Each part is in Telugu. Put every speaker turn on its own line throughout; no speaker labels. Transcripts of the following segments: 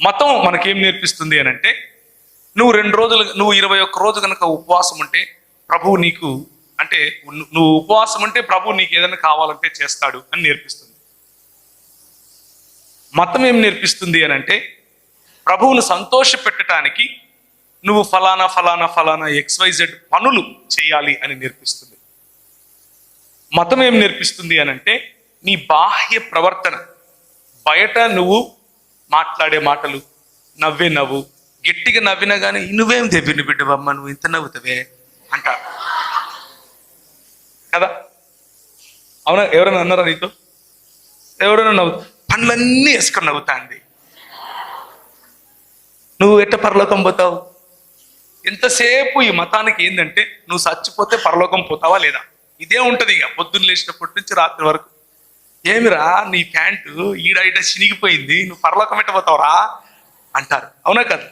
మతం మనకేం నేర్పిస్తుంది అని అంటే నువ్వు రెండు రోజులు నువ్వు ఇరవై ఒక్క రోజు కనుక ఉపవాసం ఉంటే ప్రభువు నీకు అంటే నువ్వు ఉపవాసం అంటే ప్రభువు నీకు ఏదైనా కావాలంటే చేస్తాడు అని నేర్పిస్తుంది. మతం ఏం నేర్పిస్తుంది అని అంటే ప్రభువును సంతోష పెట్టడానికి నువ్వు ఫలానా ఫలానా ఫలానా ఎక్స్వైజెడ్ పనులు చేయాలి అని నేర్పిస్తుంది. మతం ఏం నేర్పిస్తుంది అని అంటే నీ బాహ్య ప్రవర్తన బయట నువ్వు మాట్లాడే మాటలు నవ్వే నవ్వు. గట్టిగా నవ్వినా కానీ నువ్వేం దెబ్బిన బిడ్డవమ్మ నువ్వు ఇంత నవ్వుతావే? అంటారు కదా? అవునా? ఎవరైనా అన్నారా నీతో? ఎవరైనా నవ్వు పండ్లన్నీ వేసుకొని నవ్వుతాంది. నువ్వు ఎట్ట పరలోకం పోతావు? ఎంతసేపు ఈ మతానికి ఏంటంటే నువ్వు చచ్చిపోతే పరలోకం పోతావా లేదా? ఇదే ఉంటది ఇక. పొద్దున్న లేచినప్పటి నుంచి రాత్రి వరకు. ఏమిరా నీ ప్యాంటు ఈడ ఈడ చినిగిపోయింది నువ్వు పరలోకం పెట్టబోతావురా అంటారు. అవునా కదా?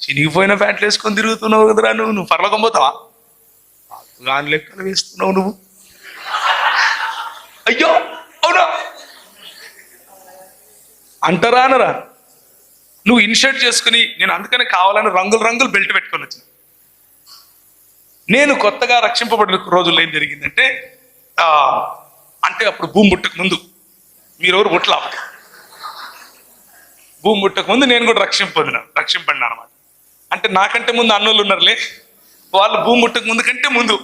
చినిగిపోయిన ప్యాంట్లు వేసుకొని తిరుగుతున్నావు కదరా నువ్వు నువ్వు పరలోకం పోతావా? గాని లెక్కలు వేస్తున్నావు నువ్వు. అయ్యో! అవునా? అంటారా అనరా? నువ్వు ఇన్షర్ట్ చేసుకుని నేను అందుకనే కావాలని రంగులు రంగులు బెల్ట్ పెట్టుకొని వచ్చిన. నేను కొత్తగా రక్షింపబడిన రోజుల్లో ఏం జరిగిందంటే ఆ, అంటే అప్పుడు భూమి పుట్టక ముందు. మీరెవరు పుట్టలా? అప్పుడు భూమి పుట్టక ముందు నేను కూడా రక్షణ పొందిన రక్షింపడినా అనమాట అంటే నాకంటే ముందు అన్నోళ్ళు ఉన్నారులే. వాళ్ళు భూమి పుట్టక ముందు కంటే ముందు.